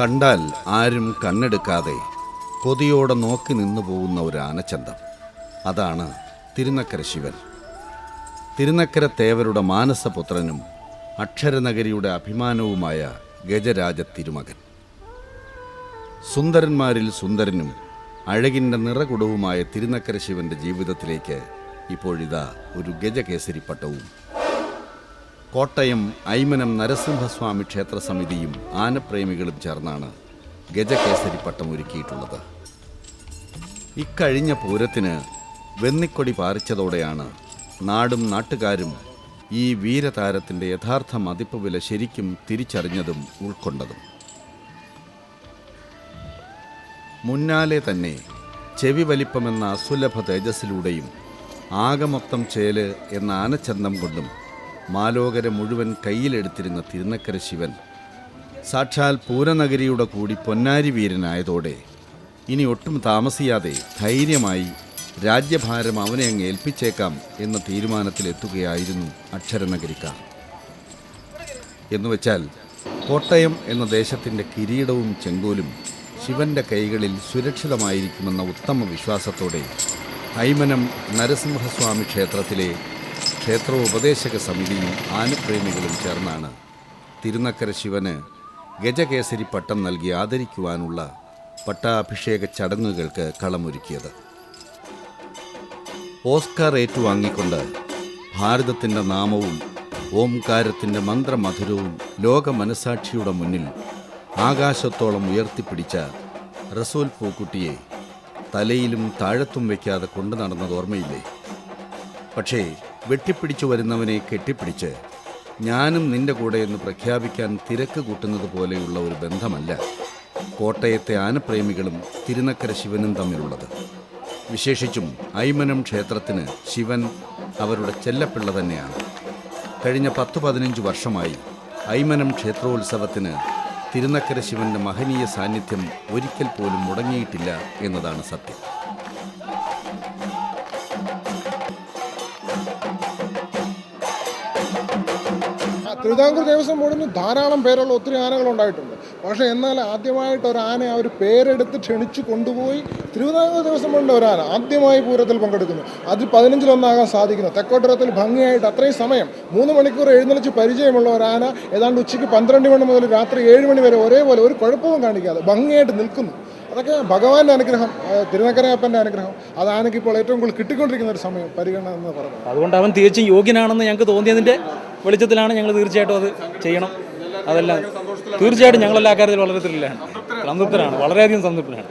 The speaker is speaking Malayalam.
കണ്ടാൽ ആരും കണ്ണെടുക്കാതെ കൊതിയോടെ നോക്കി നിന്നു പോകുന്ന ഒരു ആനച്ചന്തം. അതാണ് തിരുനക്കര ശിവൻ. തിരുനക്കര തേവരുടെ മാനസപുത്രനും അക്ഷരനഗരിയുടെ അഭിമാനവുമായ ഗജരാജ തിരുമകൻ. സുന്ദരന്മാരിൽ സുന്ദരനും അഴകിന്റെ നിറകുടവുമായ തിരുനക്കര ശിവന്റെ ജീവിതത്തിലേക്ക് ഇപ്പോഴിതാ ഒരു ഗജകേസരി പട്ടവും കോട്ടയം ഐമനം നരസിംഹസ്വാമി ക്ഷേത്ര സമിതിയും ആനപ്രേമികളും ചേർന്നാണ് ഗജകേസരിപ്പട്ടം ഒരുക്കിയിട്ടുള്ളത്. ഇക്കഴിഞ്ഞ പൂരത്തിന് വെന്നിക്കൊടി പാറിച്ചതോടെയാണ് നാടും നാട്ടുകാരും ഈ വീരതാരത്തിന്റെ യഥാർത്ഥ മതിപ്പ് വില ശരിക്കും തിരിച്ചറിഞ്ഞതും ഉൾക്കൊണ്ടതും. മുന്നാലെ തന്നെ ചെവി വലിപ്പമെന്ന അസുലഭ തേജസ്സിലൂടെയും ആകമൊത്തം ചേൽ എന്ന ആനച്ചന്തം കൊണ്ടും മാലോകര മുഴുവൻ കയ്യിലെടുത്തിരുന്ന തിരുനക്കര ശിവൻ സാക്ഷാൽ പൂരനഗരിയുടെ കൂടി പൊന്നാരി വീരനായതോടെ ഇനി ഒട്ടും താമസിയാതെ ധൈര്യമായി രാജ്യഭാരം അവനെ അങ്ങ് ഏൽപ്പിച്ചേക്കാം എന്ന തീരുമാനത്തിലെത്തുകയായിരുന്നു അക്ഷരനഗരിക്കാർ. എന്നുവെച്ചാൽ കോട്ടയം എന്ന ദേശത്തിന്റെ കിരീടവും ചെങ്കോലും ശിവന്റെ കൈകളിൽ സുരക്ഷിതമായിരിക്കുമെന്ന ഉത്തമ വിശ്വാസത്തോടെ ഹൈമനം നരസിംഹസ്വാമി ക്ഷേത്രത്തിലെ ക്ഷേത്രോപദേശക സമിതിയും ആനപ്രേമികളും ചേർന്നാണ് തിരുനക്കര ശിവന് ഗജകേസരി പട്ടം നൽകി ആദരിക്കുവാനുള്ള പട്ടാഭിഷേക ചടങ്ങുകൾക്ക് കളമൊരുക്കിയത്. ഓസ്കാർ ഏറ്റുവാങ്ങിക്കൊണ്ട് ഭാരതത്തിന്റെ നാമവും ഓംകാരത്തിന്റെ മന്ത്രമധുരവും ലോക മനസാക്ഷിയുടെ മുന്നിൽ ആകാശത്തോളം ഉയർത്തിപ്പിടിച്ച റസൂൽ പൂക്കുട്ടിയെ തലയിലും താഴത്തും വയ്ക്കാതെ കൊണ്ടു നടന്നത് ഓർമ്മയില്ലേ? പക്ഷേ വെട്ടിപ്പിടിച്ചു വരുന്നവനെ കെട്ടിപ്പിടിച്ച് ഞാനും നിന്റെ കൂടെ എന്ന് പ്രഖ്യാപിക്കാൻ തിരക്ക് കൂട്ടുന്നത് പോലെയുള്ള ഒരു ബന്ധമല്ല. കോട്ടയത്തെ ആനപ്രേമികളും തിരുനക്കര ശിവനും തമ്മിലുള്ളത്. വിശേഷിച്ചും ഐമനം ക്ഷേത്രത്തിന് ശിവൻ അവരുടെ ചെല്ലപ്പിള്ള തന്നെയാണ്. കഴിഞ്ഞ പത്ത് പതിനഞ്ച് വർഷമായി ഐമനം ക്ഷേത്രോത്സവത്തിന് തിരുനക്കര ശിവന്റെ മഹനീയ സാന്നിധ്യം ഒരിക്കൽ പോലും മുടങ്ങിയിട്ടില്ല എന്നതാണ് സത്യം. തിരുവിതാംകൂർ ദേവസ്വം ബോർഡിന് ധാരാളം പേരുള്ള ഒത്തിരി ആനകൾ ഉണ്ടായിട്ടുണ്ട്. പക്ഷേ എന്നാൽ ആദ്യമായിട്ട് ഒരു ആനയെ അവർ പേരെടുത്ത് ക്ഷണിച്ചു കൊണ്ടുപോയി തിരുവിതാംകൂർ ദേവസ്വം ബോർഡിന്റെ ഒരു ആന ആദ്യമായി പൂരത്തിൽ പങ്കെടുക്കുന്നു. അതിൽ പതിനഞ്ചിലൊന്നാകാൻ സാധിക്കുന്നു. തെക്കോട്ടരത്തിൽ ഭംഗിയായിട്ട് അത്രയും സമയം മൂന്ന് മണിക്കൂർ എഴുന്നള്ളിച്ച് പരിചയമുള്ള ഒരു ആന ഏതാണ്ട് ഉച്ചയ്ക്ക് പന്ത്രണ്ട് മണി മുതൽ രാത്രി ഏഴ് മണി വരെ ഒരേപോലെ ഒരു കുഴപ്പവും കാണിക്കാതെ ഭംഗിയായിട്ട് നിൽക്കുന്നു. അതൊക്കെ ഭഗവാന്റെ അനുഗ്രഹം തിരുനക്കരയപ്പന്റെ അനുഗ്രഹം. അത് ആനയ്ക്ക് ഇപ്പോൾ ഏറ്റവും കൂടുതൽ കിട്ടിക്കൊണ്ടിരിക്കുന്ന ഒരു സമയം പരിഗണന എന്ന് പറഞ്ഞു അതുകൊണ്ട് അവൻ തീർച്ചയായും യോഗ്യനാണെന്ന് ഞങ്ങൾക്ക് തോന്നിയതിന്റെ വെളിച്ചത്തിലാണ് ഞങ്ങൾ തീർച്ചയായിട്ടും അത് ചെയ്യണം. അതെല്ലാം. തീർച്ചയായിട്ടും ഞങ്ങളെല്ലാ കാര്യത്തിലും വളരെ ത്രില്ലാണ് സംതൃപ്തരാണ്. വളരെയധികം സംതൃപ്തരാണ്.